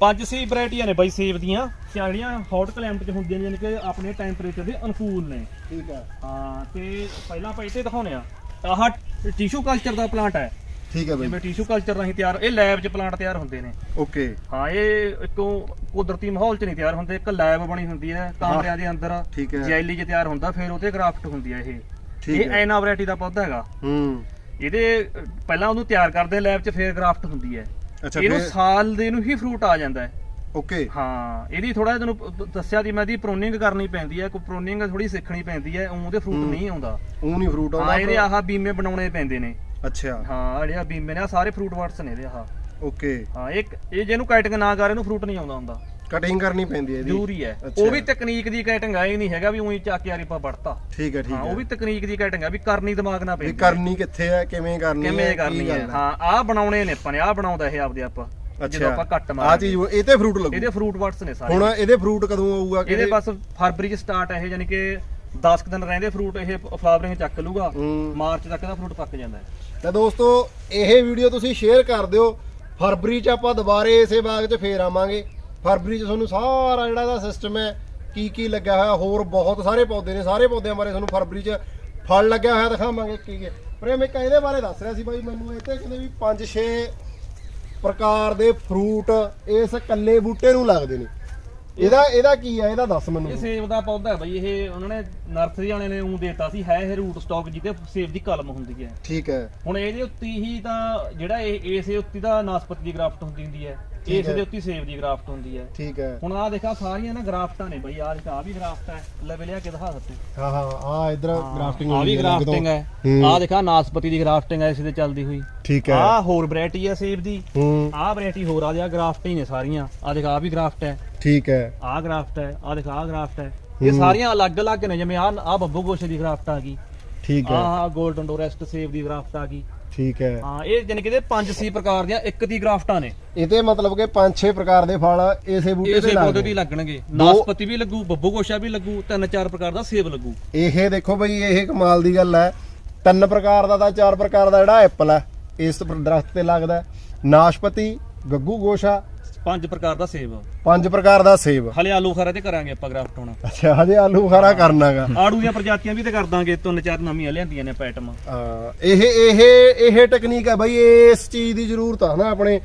ਪੰਜ ਸੀ ਵੈਰਾਈਟੀਆਂ ਨੇ ਬਾਈ ਸੇਬ ਦੀਆਂ। ਜਿਹੜੀਆਂ ਹੌਟ ਕਲਾਈਮੇਟ 'ਚ ਹੁੰਦੀਆਂ ਨੇ ਯਾਨੀ ਕਿ ਆਪਣੇ ਟੈਂਪਰੇਚਰ ਦੇ ਅਨੁਕੂਲ ਨੇ। ਠੀਕ ਆ। ਹਾਂ ਤੇ ਪਹਿਲਾਂ ਆਪਾਂ ਇੱਥੇ ਦਿਖਾਉਨੇ ਆ ਆਹ ਟਿਸ਼ੂ ਕਲਚਰ ਦਾ ਪਲਾਂਟ ਹੈ। ਠੀਕ ਆ ਬਾਈ। ਜਿਵੇਂ ਟਿਸ਼ੂ ਕਲਚਰ ਰਾਹੀਂ ਤਿਆਰ ਇਹ ਲੈਬ 'ਚ ਪਲਾਂਟ ਤਿਆਰ ਹੁੰਦੇ ਨੇ। ਓਕੇ। ਹਾਂ ਇਹ ਇੱਕੋ ਕੁਦਰਤੀ ਮਾਹੌਲ 'ਚ ਨਹੀਂ ਤਿਆਰ ਹੁੰਦੇ ਇੱਕ ਲੈਬ ਬਣੀ ਹੁੰਦੀ ਹੈ ਕਮਰਿਆਂ ਦੇ ਅੰਦਰ ਠੀਕ ਹੈ। ਜੈਲੀ 'ਚ ਤਿਆਰ ਹੁੰਦਾ ਫਿਰ ਉਹਤੇ ਗ੍ਰਾਫਟ ਹੁੰਦੀ ਹੈ ਇਹ। ਠੀਕ ਇਹ ਹੈ। ਐਨਾ ਵੈਰਾਈਟੀ ਦਾ ਪੌਦਾ ਹੈਗਾ। ਹੂੰ। ਇਹਦੇ ਪਹਿਲਾਂ ਉਹਨੂੰ ਤਿਆਰ ਕਰਦੇ ਲੈਬ 'ਚ ਫਿਰ ਗ੍ਰਾਫਟ ਹੁੰਦੀ ਹੈ। ਅੱਛਾ ਇਹਨੂੰ ਫਿਰ ਸਾਲ ਦੇ ਨੂੰ ਹੀ ਫਰੂਟ ਆ ਜਾਂਦਾ ਹੈ। ਓਕੇ ਹਾਂ ਇਹਦੀ ਥੋੜਾ ਜਿਹਾ ਤੁਹਾਨੂੰ ਪ- ਦੱਸਿਆ ਦੀ ਮੈਂ ਇਹਦੀ ਪ੍ਰੋਨਿੰਗ ਕਰਨੀ ਪੈਂਦੀ ਹੈ ਕੋਈ ਪ੍ਰੋਨਿੰਗ ਥੋੜੀ ਸਿੱਖਣੀ ਪੈਂਦੀ ਹੈ ਉਹਦੇ ਫਰੂਟ। ਨਹੀਂ ਆਉਂਦਾ। ਉਹ ਨਹੀਂ ਫਰੂਟ ਹਾਂ ਇਹਦੇ ਆਉਂਦਾ ਆਹ ਬੀਮੇ ਬਣਾਉਣੇ ਪੈਂਦੇ ਨੇ। ਅੱਛਾ। ਹਾਂ ਜਿਹੜੇ ਬੀਮੇ ਨੇ ਆਹ ਸਾਰੇ ਫਰੂਟ ਵਰਡਸ ਨੇ ਇਹਦੇ ਆਹ। ਓਕੇ ਹਾਂ ਇੱਕ ਇਹ ਜਿਹਨੂੰ ਕਾਈਟਿੰਗ ਨਾ ਕਰੇ ਇਹਨੂੰ ਫਰੂਟ ਨਹੀਂ ਆਉਂਦਾ ਹੁੰਦਾ। ਕਟਿੰਗ ਕਰਨੀ ਪੈਂਦੀ ਹੈ ਇਹਦੀ ਜ਼ਰੂਰੀ ਹੈ। ਉਹ ਵੀ ਤਕਨੀਕ ਦੀ ਕਾਈਟਿੰਗ ਆ ਇਹ ਨਹੀਂ ਹੈਗਾ ਵੀ ਉਹੀ ਚੱਕ ਕੇ ਆਰੀਪਾ ਵੜਤਾ। ਠੀਕ ਹੈ ਠੀਕ ਹਾਂ ਉਹ ਵੀ ਤਕਨੀਕ ਦੀ ਕਾਈਟਿੰਗ ਆ ਵੀ ਕਰਨੀ ਦਿਮਾਗ ਨਾਲ ਵੀ ਪੈਂਦੀ ਕਰਨੀ ਕਿੱਥੇ ਹੈ ਕਿਵੇਂ ਕਰਨੀ ਹੈ ਕਿਵੇਂ ਕਰਨੀ ਹੈ ਹਾਂ ਆਹ ਬਣਾਉਣੇ ਨੇ ਆਪਾਂ ਨੇ ਆਹ ਬਣਾਉਂਦਾ ਇਹ ਆਪਦੇ ਆਪ ਜਦੋਂ ਆਪਾਂ ਕੱਟ ਆ ਮਾਰਾਂਗੇ। ਚੀਜ਼ ਇਹ ਤੇ ਫਰੂਟ ਲੱਗੂ। ਇਹਦੇ ਫਰੂਟ ਵਰਡਸ ਨੇ ਸਾਰੇ। ਹੁਣ ਇਹਦੇ ਫਰੂਟ ਕਦੋਂ ਆਊਗਾ ਇਹਦੇ ਬਸ ਫਰਵਰੀ ਚ ਸਟਾਰਟ ਹੈ ਇਹ ਯਾਨੀ ਕਿ 10 ਕੁ ਦਿਨ ਰਹਿੰਦੇ ਫਰੂਟ ਇਹ ਫਲਾਵਰਿੰਗ ਚੱਕ ਲੂਗਾ। ਮਾਰਚ ਤੱਕ ਦਾ ਫਰੂਟ ਪੱਕ ਜਾਂਦਾ ਹੈ। ਤਾਂ ਦੋਸਤੋ ਇਹ ਵੀਡੀਓ ਤੁਸੀਂ ਸ਼ੇਅਰ ਕਰ ਦਿਓ। ਫਰਵਰੀ ਚ ਆਪਾਂ ਦੁਬਾਰੇ ਇਸੇ ਬਾਗ 'ਚ ਫੇਰ ਆਵਾਂਗੇ। ਫਰਵਰੀ 'ਚ ਤੁਹਾਨੂੰ ਸਾਰਾ ਜਿਹੜਾ ਇਹਦਾ ਸਿਸਟਮ ਹੈ, ਕੀ ਕੀ ਲੱਗਿਆ ਹੋਇਆ, ਹੋਰ ਬਹੁਤ ਸਾਰੇ ਪੌਦੇ ਨੇ, ਸਾਰੇ ਪੌਦਿਆਂ ਬਾਰੇ ਤੁਹਾਨੂੰ ਫਰਵਰੀ 'ਚ ਫਲ ਲੱਗਿਆ ਹੋਇਆ ਦਿਖਾਵਾਂਗੇ ਕੀ ਕੀ। ਪ੍ਰੇਮ, ਇੱਕ ਇਹਦੇ ਬਾਰੇ ਦੱਸ ਰਿਹਾ ਸੀ ਬਾਈ ਮੈਨੂੰ, ਇਹ ਤੇ ਕਹਿੰਦੇ ਵੀ 5-6 ਪ੍ਰਕਾਰ ਦੇ ਫਰੂਟ ਇਸ ਇਕੱਲੇ ਬੂਟੇ ਨੂੰ ਲੱਗਦੇ ਨੇ। ਇਹਦਾ ਇਹਦਾ ਕੀ ਹੈ ਇਹਦਾ ਦੱਸ ਮੈਨੂੰ। ਇਹ ਸੇਬ ਦਾ ਪੌਦਾ ਹੈ ਬਈ ਇਹ ਉਹਨਾਂ ਨੇ ਨਰਸਰੀ ਵਾਲੇ ਨੇ ਉਹ ਦੇਤਾ ਸੀ ਹੈ ਇਹ ਰੂਟ ਸਟਾਕ ਜਿਹਦੇ ਸੇਬ ਦੀ ਕਲਮ ਹੁੰਦੀ ਹੈ। ਠੀਕ ਹੈ। ਹੁਣ ਇਹਦੇ ਉੱਤੇ ਹੀ ਤਾਂ ਜਿਹੜਾ ਇਹ ਇਸੇ ਉੱਤੇ ਦਾ ਨਾਸਪਤੀ ਦੀ ਗ੍ਰਾਫਟ ਹੁੰਦੀ ਹੁੰਦੀ ਹੈ। ਇਸ। ਦੇ ਉੱਤੇ ਸੇਬ ਦੀ ਗ੍ਰਾਫਟ ਹੁੰਦੀ ਹੈ। ਠੀਕ ਹੈ। ਹੁਣ ਆਹ ਦੇਖਾ ਸਾਰੀਆਂ ਨਾ ਗ੍ਰਾਫਟਾਂ ਨੇ ਬਈ ਆਹ ਦੇਖ ਆਹ ਵੀ ਗ੍ਰਾਫਟ ਹੈ। ਲੈ ਲਿਆ ਕੇ ਦਿਖਾ ਦਿੱਤੇ ਹਾਂ ਹਾਂ ਆ ਇਧਰ ਗ੍ਰਾਫਟਿੰਗ ਆ ਵੀ ਗ੍ਰਾਫਟਿੰਗ ਹੈ। ਆਹ ਦੇਖਾ ਨਾਸਪਤੀ ਦੀ ਗ੍ਰਾਫਟਿੰਗ ਹੈ ਇਸੇ ਤੇ ਚੱਲਦੀ ਹੋਈ। ਠੀਕ ਹੈ। ਆਹ ਹੋਰ ਵੈਰਾਈਟੀ ਹੈ ਸੇਬ ਦੀ। ਹੂੰ। ਆਹ ਵੈਰਾਈਟੀ ਹੋਰ ਆ ਜਾ ਗ੍ਰਾਫਟ ਹੀ ਨੇ ਸਾਰੀਆਂ। ਆਹ ਦੇਖ ਆਹ ਵੀ ਗ੍ਰਾਫਟ ਹੈ। ਠੀਕ ਹੈ। ਆਹ ਗ੍ਰਾਫਟ ਹੈ ਆਹ ਦੇਖ ਆਹ ਗ੍ਰਾਫਟ ਹੈ। ਇਹ। ਸਾਰੀਆਂ ਅਲੱਗ-ਅਲੱਗ ਨੇ ਜਿਵੇਂ ਆਹ ਆਹ ਬੱਬੂ ਗੋਸ਼ੇ ਦੀ ਗ੍ਰਾਫਟ ਆ ਗਈ। ਠੀਕ ਹੈ। ਆਹ 골ਡਨ ਡੋਰੈਸਟ ਸੇਬ ਦੀ ਗ੍ਰਾਫਟ ਆ ਗਈ। ਠੀਕ ਹੈ। ਹਾਂ ਇਹ ਜਾਨੀ ਕਿ ਇਹਦੇ ਪੰਜ ਸੀ ਪ੍ਰਕਾਰ ਦੀਆਂ ਇੱਕ ਦੀ ਗ੍ਰਾਫਟਾਂ ਨੇ। ਇਹਦੇ ਮਤਲਬ ਕਿ 5-6 ਪ੍ਰਕਾਰ ਦੇ ਫਲ ਇਸੇ ਬੂਟੇ ਇਸੇ ਤੇ ਪੌਦੇ ਲੱਗਦੇ ਵੀ ਲੱਗਣਗੇ ਨਾਸਪਤੀ ਵੀ ਲੱਗੂ ਬੱਬੂ ਗੋਸ਼ਾ ਵੀ ਲੱਗੂ ਤਿੰਨ ਚਾਰ ਪ੍ਰਕਾਰ ਦਾ ਸੇਬ ਲੱਗੂ। ਇਹ ਦੇਖੋ ਬਈ ਇਹ ਕਮਾਲ ਦੀ ਗੱਲ ਹੈ। ਤਿੰਨ ਪ੍ਰਕਾਰ ਦਾ ਤਾਂ ਚਾਰ ਪ੍ਰਕਾਰ ਦਾ ਜਿਹੜਾ ਐਪਲ ਹੈ ਇਸ ਦਰਖਤ ਤੇ ਲੱਗਦਾ ਹੈ। ਨਾਸ਼ਪਤੀ ਗੱਗੂ ਗੋਸ਼ਾ ਪੰਜ ਪ੍ਰਕਾਰ ਦਾ ਸੇਬ। ਪੰਜ ਪ੍ਰਕਾਰ ਦਾ ਸੇਬ। ਹਲੇ ਆਲੂ ਖਰਾ ਤੇ ਕਰਾਂਗੇ ਆਪਾਂ ਗ੍ਰਾਫਟ ਹੁਣ। ਅੱਛਾ ਹਜੇ ਆਲੂ ਬੁਖਾਰਾ ਕਰਨਾਗਾ। ਆੜੂ ਦੀਆਂ ਪ੍ਰਜਾਤੀਆਂ ਵੀ ਤੇ ਕਰ ਦਾਂਗੇ ਤਿੰਨ ਚਾਰ ਨਵੀਆਂ ਲਿਆਂਦੀਆਂ ਨੇ ਪੈਟਮ ਇਹ ਇਹ ਇਹ ਟੈਕਨੀਕ ਹੈ ਬਈ ਇਸ ਚੀਜ਼ ਦੀ ਜ਼ਰੂਰਤ ਆ ਨਾ ਆਪਣੇ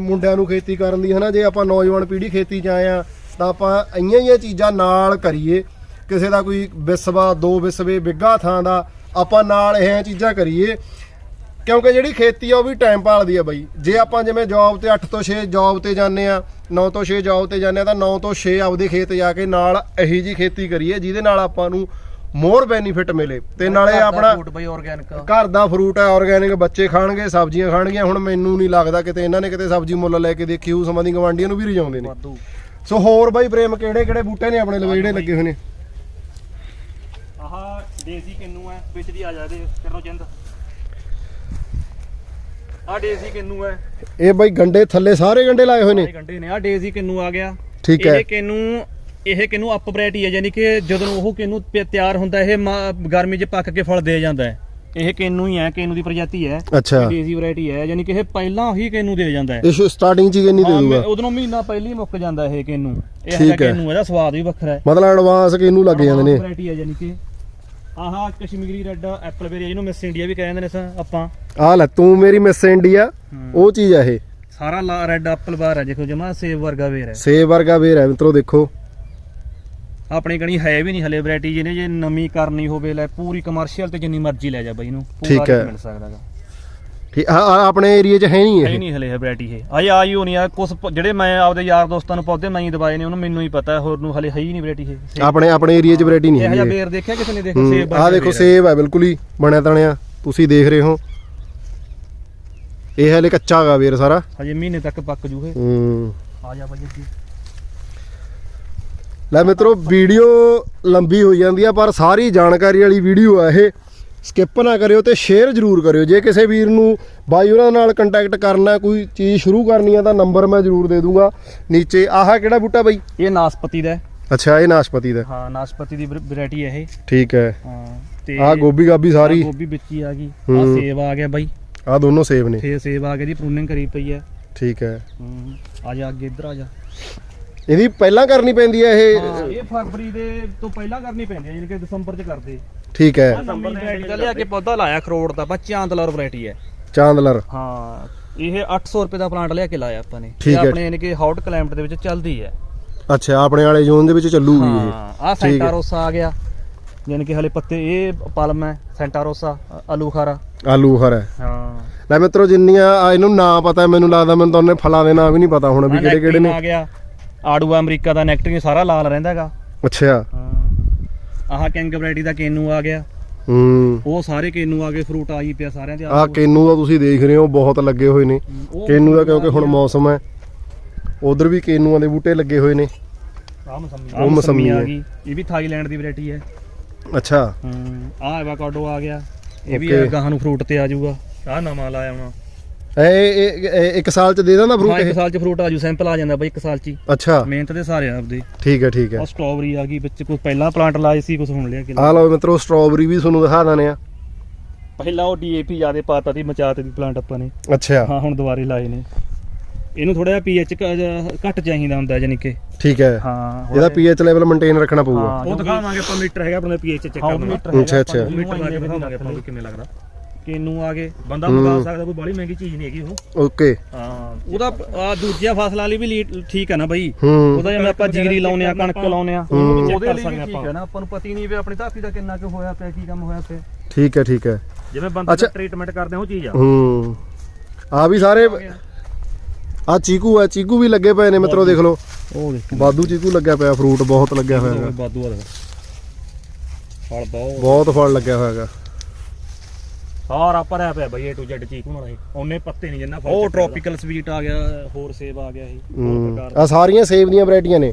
ਮੁੰਡਿਆਂ ਨੂੰ ਖੇਤੀ ਕਰਨ ਦੀ ਹਨਾ। ਜੇ ਆਪਾਂ ਨੌਜਵਾਨ ਪੀੜ੍ਹੀ ਖੇਤੀ 'ਚ ਆਏ ਆ ਤਾਂ ਆਪਾਂ ਇਹੀਆਂ ਹੀ ਚੀਜ਼ਾਂ ਨਾਲ ਕਰੀਏ। ਕਿਸੇ ਦਾ ਕੋਈ ਵਿਸਵਾ ਦੋ ਵਿਸਵੇ ਬਿੱਗਾ ਥਾਂ ਦਾ ਆਪਾਂ ਨਾਲ ਇਹ ਚੀਜ਼ਾਂ ਕਰੀਏ। ਕਿਉਂਕਿ ਜਿਹੜੀ ਖੇਤੀ ਆ ਉਹ ਵੀ ਟਾਈਮ ਭਾਲਦੀ ਆ ਬਾਈ। ਜੇ ਆਪਾਂ ਜਿਵੇਂ ਜੌਬ ਤੇ 8 ਤੋਂ 6 ਜੌਬ ਤੇ ਜਾਂਦੇ ਆ 9 ਤੋਂ 6 ਜੌਬ ਤੇ ਜਾਂਦੇ ਆ ਤਾਂ 9 ਤੋਂ 6 ਆਪਦੇ ਖੇਤ ਜਾ ਕੇ ਨਾਲ ਇਹੀ ਜੀ ਖੇਤੀ ਕਰੀਏ ਜਿਹਦੇ ਨਾਲ ਆਪਾਂ ਨੂੰ ਮੋਰ ਬੈਨੀਫਿਟ ਮਿਲੇ। ਤੇ ਨਾਲੇ ਆਪਣਾ ਫੂਡ ਬਈ ਆਰਗੈਨਿਕ ਘਰ ਦਾ ਫਰੂਟ ਹੈ ਆਰਗੈਨਿਕ ਬੱਚੇ ਖਾਣਗੇ ਸਬਜ਼ੀਆਂ ਖਾਣਗੀਆਂ ਹੁਣ ਮੈਨੂੰ ਨਹੀਂ ਲੱਗਦਾ ਕਿਤੇ ਇਹਨਾਂ ਨੇ ਕਿਤੇ ਸਬਜ਼ੀ ਮੁੱਲ ਲੈ ਕੇ ਦੇਖੀ ਹੋਊ ਸਮਾਂ ਦੀ ਗਵਾਂਡੀਆਂ ਨੂੰ ਵੀ ਰਜਾਉਂਦੇ ਨੇ। ਸੋ ਹੋਰ ਬਾਈ ਪ੍ਰੇਮ ਕਿਹੜੇ ਕਿਹੜੇ ਬੂਟੇ ਨੇ ਆਪਣੇ ਲਵੇ ਜਿਹੜੇ ਲੱਗੇ ਹੋਏ ਨੇ? ਆਹ ਦੇਸੀ ਕਿੰਨੂ ਹੈ ਵਿੱਚ ਦੀ ਆ ਜਾ ਦੇ ਕਰੋ ਜਿੰਦ ਆਹ ਦੇਸੀ ਕਿੰਨੂ ਹੈ? ਇਹ ਬਾਈ ਗੰਡੇ ਥੱਲੇ ਸਾਰੇ ਗੰਡੇ ਲਾਏ ਹੋਏ ਨੇ। ਗੰਡੇ ਨੇ। ਆਹ ਦੇਸੀ ਕਿੰਨੂ ਆ ਗਿਆ। ਠੀਕ ਹੈ। ਇਹ ਕਿੰਨੂ ਇਹ ਕਿੰਨੂ ਅਪ ਵੈਰਾਈਟੀ ਹੈ ਯਾਨੀ ਕਿ ਜਦੋਂ ਉਹ ਕਿੰਨੂ ਤਿਆਰ ਹੁੰਦਾ ਇਹ ਗਰਮੀ 'ਚ ਪੱਕ ਕੇ ਫਲ ਦੇ ਜਾਂਦਾ ਹੈ। ਇਹ ਕਿੰਨੂ ਹੀ ਹੈ ਕਿੰਨੂ ਦੀ ਪ੍ਰਜਾਤੀ ਹੈ। ਅੱਛਾ। ਦੇਸੀ ਵੈਰਾਈਟੀ ਹੈ ਯਾਨੀ ਕਿ ਇਹ ਪਹਿਲਾਂ ਹੀ ਕਿੰਨੂ ਦੇ ਜਾਂਦਾ ਹੈ। ਇਹ ਸਟਾਰਟਿੰਗ ਚ ਹੀ ਕਿੰਨੀ ਦੇ ਦੂਗਾ? ਉਦੋਂ ਮਹੀਨਾ ਪਹਿਲਾਂ ਹੀ ਮੁੱਕ ਜਾਂਦਾ ਇਹ ਕਿੰਨੂ। ਇਹ। ਕਿੰਨੂ ਇਹਦਾ ਸਵਾਦ ਵੀ ਵੱਖਰਾ ਹੈ। ਮਤਲਬ ਐਡਵਾਂਸ ਕਿਹਨੂੰ ਲੱਗ ਜਾਂਦੇ ਨੇ। ਵੈਰਾਈਟੀ ਹੈ ਯਾਨੀ ਕਿ ਆਹ ਕਸ਼ਮੀਰੀ ਰੈੱਡ ਐਪਲ ਬੇਰੀ ਜਿਹਨੂੰ ਮਿਸ ਇੰਡੀਆ ਵੀ ਕਹਿੰਦੇ ਨੇ ਸਾ ਆਪਾਂ। ਆ ਲੈ ਤੂੰ ਮੇਰੀ ਮਿਸ ਇੰਡੀਆ। ਉਹ ਚੀਜ਼ ਆ ਇਹ। ਸਾਰਾ ਰੈੱਡ ਐਪਲ ਬਾਰ ਹੈ ਦੇਖੋ ਜਮਾ ਸੇਬ ਵਰਗਾ ਵੇਰ ਹੈ ਸੇਬ ਵਰਗਾ ਵੇਰ ਹੈ ਮਿੱਤਰੋ ਦੇਖੋ। ਆਪਣੀ ਕਣੀ ਹੈ ਵੀ ਨਹੀਂ ਹਲੇ ਵੈਰਾਈਟੀ ਜਿਹਨੇ ਜੇ ਨਵੀਂ ਕਰਨੀ ਹੋਵੇ ਲੈ ਪੂਰੀ ਕਮਰਸ਼ੀਅਲ ਤੇ ਜਿੰਨੀ ਮਰਜ਼ੀ ਲੈ ਜਾ ਬਾਈ ਨੂੰ ਠੀਕ ਰੇਟ ਹੈ। ਠੀਕ ਆ ਆ ਆਪਣੇ ਏਰੀਆ 'ਚ ਹੈ ਨਹੀਂ ਹੈ ਇਹ ਨਹੀਂ ਹਲੇ ਵੈਰਾਈਟੀ ਇਹ। ਅਜੇ ਆਈ ਹੋਣੀ ਆ ਕੁਝ ਜਿਹੜੇ ਮੈਂ ਆਪਦੇ ਯਾਰ ਦੋਸਤਾਂ ਨੂੰ ਪੌਦੇ ਮੈਂ ਹੀ ਦਵਾਏ ਨੇ ਉਹਨੂੰ ਮੈਨੂੰ ਹੀ ਪਤਾ ਹੋਰ ਨੂੰ ਹਲੇ ਹੈ ਹੀ ਨਹੀਂ ਵੈਰਾਈਟੀ ਇਹ। ਆਪਣੇ ਆਪਣੇ ਏਰੀਆ 'ਚ ਵੈਰਾਈਟੀ ਨਹੀਂ ਇਹ ਜਿਹਾ ਹੈਗੀ। ਬੇਰ ਦੇਖਿਆ ਕਿਸੇ ਨੇ ਦੇਖਿਆ ਸੇਬ ਆ ਦੇਖੋ। ਸੇਬ ਹੈ ਬਿਲਕੁਲ ਹੀ ਬਣਿਆ ਤਣਿਆ ਤੁਸੀਂ ਦੇਖ ਰਹੇ ਹੋ। ਇਹ ਹਲੇ ਕੱਚਾ ਹੈਗਾ ਵੀਰ ਸਾਰਾ। ਹਜੇ ਮਹੀਨੇ ਤੱਕ ਪੱਕ ਜੂਗੇ ਹੂੰ। ਆ ਜਾ ਬਾਈ ਅੱਗੇ। ਲੈ ਮਿੱਤਰੋ ਵੀਡੀਓ ਲੰਬੀ ਹੋ ਜਾਂਦੀ ਆ ਪਰ ਸਾਰੀ ਜਾਣਕਾਰੀ ਵਾਲੀ ਵੀਡੀਓ ਆ ਇਹ। ਸਕਿਪ ਨਾ ਕਰਿਓ ਤੇ ਸ਼ੇਅਰ ਜ਼ਰੂਰ ਕਰਿਓ। ਜੇ ਕਿਸੇ ਵੀਰ ਨੂੰ ਬਾਈ ਉਹਨਾਂ ਨਾਲ ਕੰਟੈਕਟ ਕਰਨਾ ਕੋਈ ਚੀਜ਼ ਸ਼ੁਰੂ ਕਰਨੀ ਆ ਤਾਂ ਨੰਬਰ ਮੈਂ ਜ਼ਰੂਰ ਦੇ ਦੂੰਗਾ। ਨੀਚੇ ਆਹ ਕਿਹੜਾ ਬੂਟਾ ਬਾਈ? ਇਹ ਨਾਸਪਤੀ ਦਾ ਹੈ। ਅੱਛਾ ਇਹ ਨਾਸ਼ਪਤੀ ਦਾ। ਹਾਂ ਨਾਸਪਤੀ ਦੀ ਵੈਰਾਈਟੀ ਹੈ ਇਹ। ਠੀਕ ਹੈ। ਹਾਂ ਤੇ ਆਹ ਗੋਭੀ ਗਾਭੀ ਸਾਰੀ। ਗੋਭੀ ਵਿੱਚ ਹੀ ਆ ਗਈ। ਆ। ਸੇਬ ਆ ਗਿਆ ਬਾਈ। ਆਹ ਦੋਨੋਂ ਸੇਬ ਨੇ। ਫੇਰ ਸੇਬ ਆ ਗਿਆ ਦੀ ਪ੍ਰੂਨਿੰਗ ਕਰੀ ਪਈ ਹੈ। ਠੀਕ ਹੈ। ਹੂੰ ਆ ਜਾ ਅੱਗੇ ਇੱਧਰ ਆ ਜਾ। ਇਹਦੀ ਪਹਿਲਾਂ ਕਰਨੀ ਪੈਂਦੀ ਹੈ ਇਹ ਇਹ ਫਰਵਰੀ ਦੇ ਤੋਂ ਪਹਿਲਾਂ ਕਰਨੀ ਪੈਂਦੀ ਹੈ ਜਿਵੇਂ ਕਿ ਦਸੰਬਰ ਚ ਕਰਦੇ। ਠੀਕ ਹੈ। ਦਸੰਬਰ ਦੀ ਲਿਆ ਕੇ ਪੌਦਾ ਲਾਇਆ ਖਰੋੜ ਦਾ ਬਸ ਚਾਂਦਲਰ ਵੈਰਾਈਟੀ ਹੈ। ਚਾਂਦਲਰ। ਹਾਂ ਇਹ 800 ਰੁਪਏ ਦਾ ਪਲਾਂਟ ਲਿਆ ਕੇ ਲਾਇਆ ਆਪਾਂ ਨੇ। ਠੀਕ ਇਹ ਹੈ। ਆਪਣੇ ਯਾਨੀ ਕਿ ਹੌਟ ਕਲਾਈਮਟ ਦੇ ਵਿੱਚ ਚੱਲਦੀ ਹੈ। ਅੱਛਾ ਆਪਣੇ ਵਾਲੇ ਜ਼ੋਨ ਦੇ ਵਿੱਚ ਚੱਲੂਗੀ ਇਹ। ਹਾਂ ਆ ਸੈਂਟਾਰੋਸਾ ਆ ਗਿਆ। ਯਾਨੀ ਕਿ ਹਲੇ ਪੱਤੇ ਇਹ ਪਲਮ ਹੈ ਸੈਂਟਾਰੋਸਾ ਆਲੂ ਖਾਰਾ ਆਲੂ ਹਰ ਹੈ। ਹਾਂ ਲੈ ਮਿੱਤਰੋ ਜਿੰਨੀਆਂ ਆ ਇਹਨੂੰ ਨਾਂ ਪਤਾ ਮੈਨੂੰ ਲੱਗਦਾ ਮੈਨੂੰ ਤਾਂ ਉਹਨੇ ਫਲਾਂ ਦੇ ਨਾਂ ਵੀ ਨਹੀਂ ਪਤਾ ਹੁਣ ਵੀ ਕਿਹੜੇ ਕਿਹੜੇ ਨੇ। ਆ ਗਿਆ। ਆੜੂ ਅਮਰੀਕਾ ਦਾ ਨੈਕਟਰਿੰਗ ਸਾਰਾ ਲਾਲ ਰਹਿੰਦਾ ਹੈਗਾ। ਅੱਛਾ। ਹਾਂ। ਆਹ ਕਿੰਗ ਵੈਰਾਈਟੀ ਦਾ ਕੇਨੂ ਆ ਗਿਆ। ਹੂੰ। ਉਹ ਸਾਰੇ ਕੇਨੂ ਆ ਗਏ ਫਰੂਟ ਆਈ ਪਿਆ ਸਾਰਿਆਂ ਦੇ ਆ ਕੇਨੂ ਦਾ ਤੁਸੀਂ ਦੇਖ ਰਹੇ ਹੋ ਬਹੁਤ ਲੱਗੇ ਹੋਏ ਨੇ। ਕੇਨੂ ਦਾ ਕਿਉਂਕਿ ਹੁਣ ਮੌਸਮ ਹੈ। ਉਧਰ ਵੀ ਕੇਨੂਆਂ ਦੇ ਬੂਟੇ ਲੱਗੇ ਹੋਏ ਨੇ। ਆਹ ਮਸੰਮੀ ਉਹ ਮਸੰਮੀ ਆ। ਗਈ। ਇਹ ਵੀ ਥਾਈਲੈਂਡ ਦੀ ਵੈਰਾਈਟੀ ਹੈ। ਅੱਛਾ। ਹੂੰ ਆਹ ਐਵਾਕਾਡੋ ਆ ਗਿਆ। ਇਹ ਵੀ. ਗਾਹਾਂ ਨੂੰ ਫਰੂਟ ਤੇ ਆ ਜਾਊਗਾ। ਆਹ ਨਵਾਂ ਲਾਇਆ ਹੁਣ। ਇਹ ਇੱਕ ਸਾਲ ਚ ਦੇ ਦਿੰਦਾ ਹਾਂ ਫਰੂਟ ਇੱਕ ਇਹ? ਸਾਲ ਚ ਫਰੂਟ ਆ ਜੂ ਸੈਂਪਲ ਆ ਜਾਂਦਾ ਬਾਈ ਇੱਕ ਸਾਲ ਚ ਹੀ। ਅੱਛਾ। ਮਿਹਨਤ ਦੇ ਸਾਰੇ ਆ ਆਪਦੇ। ਠੀਕ ਹੈ ਠੀਕ ਹੈ। ਆ ਸਟ੍ਰਾਬੇਰੀ ਆ ਗਈ ਵਿੱਚ ਕੋਈ ਪਹਿਲਾਂ ਪਲਾਂਟ ਲਾਏ ਸੀ ਕੁਝ ਹੁਣ ਲਿਆ ਕੇ ਆ ਲਓ ਮਿੱਤਰੋ ਸਟ੍ਰਾਬੇਰੀ ਵੀ ਤੁਹਾਨੂੰ ਦਿਖਾ ਦਾਨੇ ਆ ਪਹਿਲਾਂ ਉਹ ਡੀਏਪੀ ਜਿਆਦੇ ਪਾਤਾ ਸੀ ਮਚਾਤੇ ਦੀ ਪਲਾਂਟ ਆਪਾਂ ਨੇ। ਅੱਛਾ। ਹਾਂ ਹੁਣ ਦੁਬਾਰੇ ਲਾਏ ਨੇ। ਇਹਨੂੰ ਥੋੜਾ ਜਿਹਾ ਪੀਐਚ ਘੱਟ ਚਾਹੀਦਾ ਹੁੰਦਾ ਜਾਨੀ ਕਿ। ਠੀਕ ਹੈ। ਹਾਂ ਇਹਦਾ ਪੀਐਚ ਲੈਵਲ ਮੇਨਟੇਨ ਰੱਖਣਾ ਪਊਗਾ। ਉਹ ਦਿਖਾਵਾਂਗੇ ਆਪਾਂ ਮੀਟਰ ਹੈਗਾ ਆਪਣੇ ਪੀਐਚ ਚੈੱਕ ਕਰਨਾ। ਅੱਛਾ, ਅੱਛਾ। ਮੀਟਰ ਲਾ ਕੇ ਦਿਖਾਵਾਂਗੇ ਆਪਾਂ ਨੂੰ ਕਿਵੇਂ ਲੱਗਦਾ। ਕਿੰਨੂ ਆ ਗਏ। ਬੰਦਾ ਹੂੰ। ਮੰਗਾ ਸਕਦਾ ਕੋਈ ਬੜੀ ਮਹਿੰਗੀ ਚੀਜ਼ ਨਹੀਂ ਹੈਗੀ ਉਹ। ਓਕੇ। ਹਾਂ ਉਹਦਾ ਆ ਦੂਜੀਆਂ ਫਸਲਾਂ ਲਈ ਵੀ ਠੀਕ ਹੈ ਨਾ ਬਾਈ। ਹੂੰ। ਉਹਦਾ ਜਿਵੇਂ ਆਪਾਂ ਜੀਰੀ ਲਾਉਨੇ ਆ ਕਣਕ ਲਾਉਨੇ ਆ ਹੂੰ। ਉਹਦੇ ਲਈ ਵੀ ਠੀਕ ਹੈ ਨਾ ਆਪਾਂ ਨੂੰ ਪਤਾ ਹੀ ਨਹੀਂ ਵੀ ਆਪਣੀ ਧਰਤੀ ਦਾ ਕਿੰਨਾ ਕੁ ਹੋਇਆ ਪਿਆ ਕੀ ਕੰਮ ਹੋਇਆ ਪਿਆ। ਠੀਕ ਹੈ ਠੀਕ ਹੈ। ਜਿਵੇਂ ਬੰਦੇ। ਦਾ ਟ੍ਰੀਟਮੈਂਟ ਕਰਦੇ ਉਹ ਚੀਜ਼ ਆ। ਹੂੰ। ਆ ਵੀ ਸਾਰੇ ਆ ਚੀਕੂ ਆ ਚੀਕੂ ਵੀ ਲੱਗੇ ਪਏ ਨੇ ਮਿੱਤਰੋ ਦੇਖ ਲਓ। ਉਹ ਦੇਖ ਬਾਦੂ ਚੀਕੂ ਲੱਗਿਆ ਪਿਆ ਫਰੂਟ ਬਹੁਤ ਲੱਗਿਆ ਹੋਇਆ ਹੈਗਾ। ਬਾਦੂ ਆ ਫਲ ਬਹੁਤ। ਬਹੁਤ ਫਲ ਲੱਗਿਆ ਹੋਇਆ ਹੈਗਾ। ਸਾਰਾ ਭਰਿਆ ਪਿਆ ਬਈ A to Z ਚੀਕੂ ਨਾਲ ਇਹ। ਉਹਨੇ ਪੱਤੇ ਨਹੀਂ ਜਿੰਨਾ ਫਲ ਉਹ ਟ੍ਰੋਪੀਕਲ ਸਵੀਟ ਆ ਗਿਆ ਹੋਰ ਸੇਬ ਆ ਗਿਆ ਇਹ। ਹੋਰ ਹੂੰ। ਪ੍ਰਕਾਰ ਆ ਸਾਰੀਆਂ ਸੇਬ ਦੀਆਂ ਵੈਰਾਈਟੀਆਂ ਨੇ।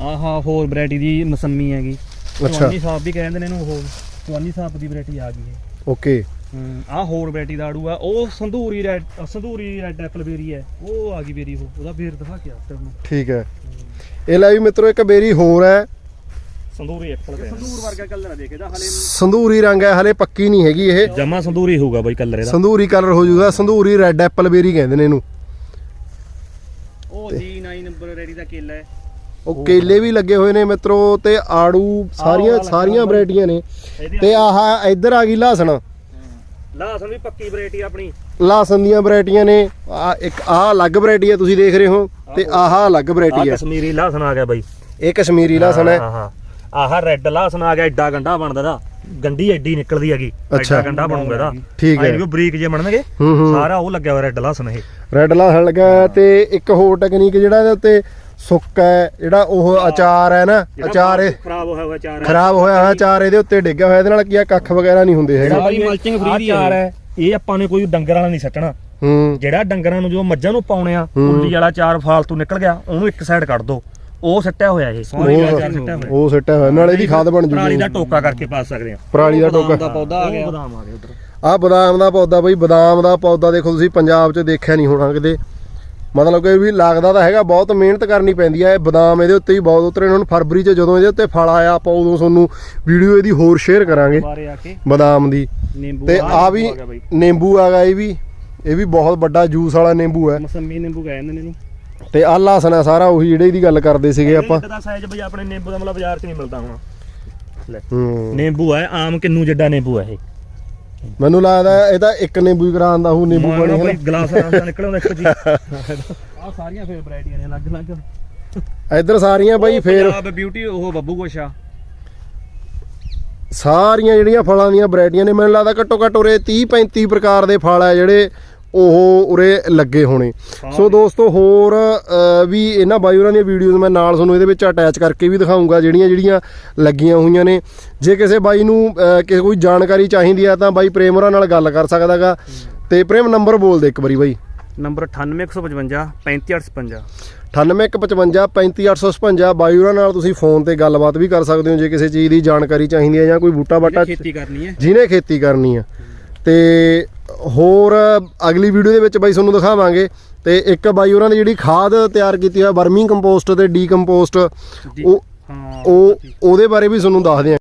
ਆਹਾ ਹੋਰ ਵੈਰਾਈਟੀ ਦੀ ਮਸੰਮੀ ਹੈਗੀ। ਅੱਛਾ। ਚਵਾਨੀ ਸਾਹਿਬ ਵੀ ਕਹਿੰਦੇ ਨੇ ਇਹਨੂੰ ਉਹ। ਚਵਾਨੀ ਸਾਹਿਬ ਦੀ ਵੈਰਾਈਟੀ ਆ ਗਈ ਇਹ। ਓਕੇ। ਆ ਹੋਰ ਵੈਰਾਈਟੀ ਦਾ ਆੜੂ ਆ। ਉਹ ਸੰਧੂਰੀ ਰੈਡ ਸੰਧੂਰੀ ਰੈਡ ਐਪਲ ਬੇਰੀ ਹੈ। ਉਹ ਆ ਗਈ ਬੇਰੀ ਉਹ। ਉਹਦਾ ਫੇਰ ਦਿਖਾ ਕੇ ਆ ਤੈਨੂੰ ਠੀਕ ਹੈ। ਇਹ ਲੈ ਵੀ ਮਿੱਤਰੋ ਇੱਕ ਬੇਰੀ ਹੋਰ ਹੈ। ਸੰਧੂਰੀ ਐਪਲ ਸੰਧੂਰ ਵਰਗਾ ਕਲਰ ਆ ਦੇਖਦਾ ਹਲੇ ਸੰਧੂਰੀ ਰੰਗ ਹੈ ਹਲੇ ਪੱਕੀ ਨਹੀਂ ਹੈਗੀ ਇਹ। ਜਮਾ ਸੰਧੂਰੀ ਹੋਊਗਾ ਬਾਈ ਕਲਰ ਇਹਦਾ। ਸੰਧੂਰੀ ਕਲਰ ਹੋ ਜਾਊਗਾ ਸੰਧੂਰੀ ਰੈੱਡ ਐਪਲ ਬੇਰੀ ਕਹਿੰਦੇ ਨੇ ਇਹਨੂੰ। ਉਹ ਜੀ9 ਨੰਬਰ ਰੈਡੀ ਦਾ ਕੇਲਾ ਹੈ। ਉਹ ਕੇਲੇ ਵੀ ਲੱਗੇ ਹੋਏ ਨੇ ਮਿੱਤਰੋ ਤੇ ਆੜੂ ਸਾਰੀਆਂ ਸਾਰੀਆਂ ਵੈਰਾਈਟੀਆਂ ਨੇ। ਤੇ ਆਹ ਇੱਧਰ ਆ ਗਈ ਲਹਸਣ ਲਾਸਣ ਵੀ ਪੱਕੀ ਵੈਰਾਈਟੀ ਆਪਣੀ। ਲਹਸਣ ਦੀਆਂ ਵੈਰਾਈਟੀਆਂ ਨੇ। ਆ ਇੱਕ ਆਹ ਅਲੱਗ ਵੈਰਾਈਟੀ ਹੈ ਤੁਸੀਂ ਦੇਖ ਰਹੇ ਹੋ। ਤੇ ਆਹ। ਅਲੱਗ ਆ ਵੈਰਾਈਟੀ ਹੈ ਕਸ਼ਮੀਰੀ ਲਾਸਣ ਆ ਗਿਆ ਬਾਈ। ਇਹ ਕਸ਼ਮੀਰੀ ਹਾਂ ਹਾਂ। ਆਹ ਰੈੱਡ ਲਾਸਣ ਆ ਗਿਆ ਐਡਾ ਗੰਡਾ ਬਣਦਾ ਦਾ ਗੰਡੀ ਐਡੀ ਨਿਕਲਦੀ ਹੈਗੀ ਅੱਛਾ। ਐਡਾ ਗੰਡਾ ਬਣੂਗਾ ਇਹਦਾ। ਠੀਕ ਹੈ। ਆਈ ਬਰੀਕ ਜੇ ਬਣਨਗੇ ਹੂੰ ਹੂੰ। ਸਾਰਾ ਉਹ ਲੱਗਿਆ ਹੋਇਆ ਰੈੱਡ ਲਾਸਣ ਇਹ। ਰੈੱਡ ਲਹਸਣ ਲੱਗਾ ਹੈ। ਤੇ ਇੱਕ ਹੋਰ ਟੈਕਨੀਕ ਜਿਹੜਾ ਇਹਦੇ ਉੱਤੇ ਸੁੱਕਾ ਹੈ ਜਿਹੜਾ ਉਹ ਅਚਾਰ ਹੈ ਨਾ ਅਚਾਰ ਇਹ ਖਰਾਬ ਹੋਇਆ ਹੋਇਆ ਚਾਰ ਖਰਾਬ ਹੋਇਆ ਹੋਇਆ ਅਚਾਰ ਇਹਦੇ ਉੱਤੇ ਡਿੱਗਿਆ ਹੋਇਆ ਇਹਦੇ ਨਾਲ ਕੀ ਆ ਕੱਖ ਵਗੈਰਾ ਨਹੀਂ ਹੁੰਦੇ ਹੈਗੇ। ਬਾਈ ਮਲਚਿੰਗ ਫ੍ਰੀ ਦੀ ਚਾਰ ਹੈ ਇਹ ਆਪਾਂ ਨੇ ਕੋਈ ਡੰਗਰ ਵਾਲਾ ਨਹੀਂ ਸੱਟਣਾ। ਹੂੰ। ਜਿਹੜਾ ਡੰਗਰਾਂ ਨੂੰ ਜੋ ਮੱਝਾਂ ਨੂੰ ਪਾਉਣੇ ਆ ਹੂੰ। ਉੱਲੀ ਵਾਲਾ ਚਾਰ ਫਾਲਤੂ ਨਿਕਲ ਗਿਆ ਉਹਨੂੰ ਇੱਕ ਸਾਈਡ ਕੱਢ ਦੋ। ਉਹ ਸੱਟਿਆ ਹੋਇਆ ਇਹ ਸਾਰੀ ਉਹ- ਸੱਟਿਆ ਹੋਇਆ। ਉਹ ਸਿੱਟਿਆ ਹੋਇਆ। ਨਾਲ ਇਹਦੀ ਖਾਦ ਬਣ ਪਰਾਲੀ ਜੂਗੀ ਦਾ ਟੋਕਾ ਕਰਕੇ ਪਾ ਸਕਦੇ ਆ ਪਰਾਲੀ ਦਾ ਟੋਕਾ। ਦਾ ਪੌਦਾ ਆ ਗਿਆ। ਬਦਾਮ ਆ ਗਿਆ ਉਧਰ। ਆ ਬਦਾਮ ਦਾ ਪੌਦਾ ਬਈ ਬਦਾਮ ਦਾ ਪੌਦਾ ਦੇਖੋ ਤੁਸੀਂ ਪੰਜਾਬ 'ਚ ਦੇਖਿਆ ਨਹੀਂ ਹੋਣਾ ਕਿਤੇ। ਮਤਲਬ ਕਿ ਵੀ ਲੱਗਦਾ ਤਾਂ ਹੈਗਾ ਬਹੁਤ ਮਿਹਨਤ ਕਰਨੀ ਪੈਂਦੀ ਹੈ ਇਹ ਬਦਾਮ ਇਹਦੇ ਉੱਤੇ ਹੀ ਬਹੁਤ ਉਤਰੇ ਹੁਣ ਫਰਵਰੀ 'ਚ ਜਦੋਂ ਇਹਦੇ ਉੱਤੇ ਫਲ ਆਇਆ ਆਪਾਂ ਉਦੋਂ ਤੁਹਾਨੂੰ ਵੀਡੀਓ ਇਹਦੀ ਹੋਰ ਸ਼ੇਅਰ ਕਰਾਂਗੇ। ਬਾਰੇ ਆ ਕੇ। ਬਦਾਮ ਦੀ। ਨਿੰਬੂ ਤੇ ਆ ਵੀ ਨਿੰਬੂ ਆ ਗਿਆ ਇਹ ਵੀ। ਇਹ ਵੀ ਬਹੁਤ ਵੱਡਾ ਜੂਸ ਵਾਲਾ ਨਿੰਬੂ ਹੈ। ਮਸੰਮੀ ਨਿੰਬੂ ਕਹਿੰਦੇ ਨੇ ਇਹਨੂੰ। ਤੇ ਆਹ ਲਸਣ ਹੈ ਸਾਰਾ ਉਹੀ ਜਿਹੜੇ ਇਹਦੀ ਗੱਲ ਕਰਦੇ ਸੀਗੇ ਆਪਾਂ। ਦਾ ਸਾਈਜ਼ ਬਈ ਆਪਣੇ ਨਿੰਬੂ ਦਾ ਮਤਲਬ ਬਾਜ਼ਾਰ 'ਚ ਨਹੀਂ ਮਿਲਦਾ ਹੁਣ। ਲੈ ਹੂੰ। ਨਿੰਬੂ ਹੈ ਆਮ ਕਿੰਨੂ ਜੱਡਾ ਨਿੰਬੂ ਹੈ ਇਹ। ਮੈਨੂੰ ਲੱਗਦਾ ਇਹ ਤਾਂ ਇੱਕ ਨਿੰਬੂ ਹੀ ਕਰਾਉਂਦਾ ਉਹ ਨਿੰਬੂ ਪਾਣੀ ਹੈ ਨਾ ਗਲਾਸ ਨਾਲ ਨਿਕਲ ਆਉਂਦਾ ਇੱਕ ਜੀ। ਆ ਸਾਰੀਆਂ ਫੇਰ ਵੈਰਾਈਟੀਆਂ ਨੇ ਅਲੱਗ ਅਲੱਗ। ਇੱਧਰ ਸਾਰੀਆਂ ਬਾਈ ਫੇਰ ਪੰਜਾਬ ਬਿਊਟੀ ਉਹ ਬੱਬੂ ਗੋਸ਼ਾ ਸਾਰੀਆਂ ਜਿਹੜੀਆਂ ਫਲਾਂ ਦੀਆਂ ਵੈਰਾਈਟੀਆਂ ਨੇ ਮੈਨੂੰ ਲੱਗਦਾ ਘੱਟੋ ਘੱਟ ਉਰੇ 30 35 ਪ੍ਰਕਾਰ ਦੇ ਫਲ ਆ ਜਿਹੜੇ ਉਹ ਉਰੇ ਲੱਗੇ ਹੋਣੇ। ਸੋ ਦੋਸਤੋ ਹੋਰ ਵੀ ਇਹਨਾਂ ਬਾਈ ਹੋਰਾਂ ਦੀਆਂ ਵੀਡੀਓਜ਼ ਮੈਂ ਨਾਲ ਤੁਹਾਨੂੰ ਇਹਦੇ ਵਿੱਚ ਅਟੈਚ ਕਰਕੇ ਵੀ ਦਿਖਾਉਂਗਾ ਜਿਹੜੀਆਂ ਜਿਹੜੀਆਂ ਲੱਗੀਆਂ ਹੋਈਆਂ ਨੇ। ਜੇ ਕਿਸੇ ਬਾਈ ਨੂੰ ਕਿਸੇ ਕੋਈ ਜਾਣਕਾਰੀ ਚਾਹੀਦੀ ਆ ਤਾਂ ਬਾਈ ਪ੍ਰੇਮ ਹੋਰਾਂ ਨਾਲ ਗੱਲ ਕਰ ਸਕਦਾਗਾ। ਤੇ ਪ੍ਰੇਮ ਨੰਬਰ ਬੋਲ ਦੇ ਇੱਕ ਵਾਰੀ ਬਾਈ। ਨੰਬਰ 98155 35855 9855 35855 ਬਾਈ ਹੋਰਾਂ ਨਾਲ ਤੁਸੀਂ ਫੋਨ ਤੇ ਗੱਲਬਾਤ ਵੀ ਕਰ ਸਕਦੇ ਹੋ ਜੇ ਕਿਸੇ ਚੀਜ਼ ਦੀ ਜਾਣਕਾਰੀ ਚਾਹੀਦੀ ਹੈ ਜਾਂ ਕੋਈ ਬੂਟਾ ਬਾਟਾ ਖੇਤੀ ਕਰਨੀ ਹੈ। ਜਿਹਨੇ ਖੇਤੀ ਕਰਨੀ ਆ। ਤੇ ਹੋਰ ਅਗਲੀ ਵੀਡੀਓ ਦੇ ਵਿੱਚ ਬਾਈ ਤੁਹਾਨੂੰ ਦਿਖਾਵਾਂਗੇ ਤੇ ਇੱਕ ਬਾਈ ਉਹਨਾਂ ਨੇ ਜਿਹੜੀ ਖਾਦ ਤਿਆਰ ਕੀਤੀ ਹੈ ਵਰਮੀ ਕੰਪੋਸਟ ਤੇ ਡੀਕੰਪੋਸਟ ਉਹ ਉਹ ਉਹਦੇ ਬਾਰੇ ਵੀ ਤੁਹਾਨੂੰ ਦੱਸਦੇ ਆ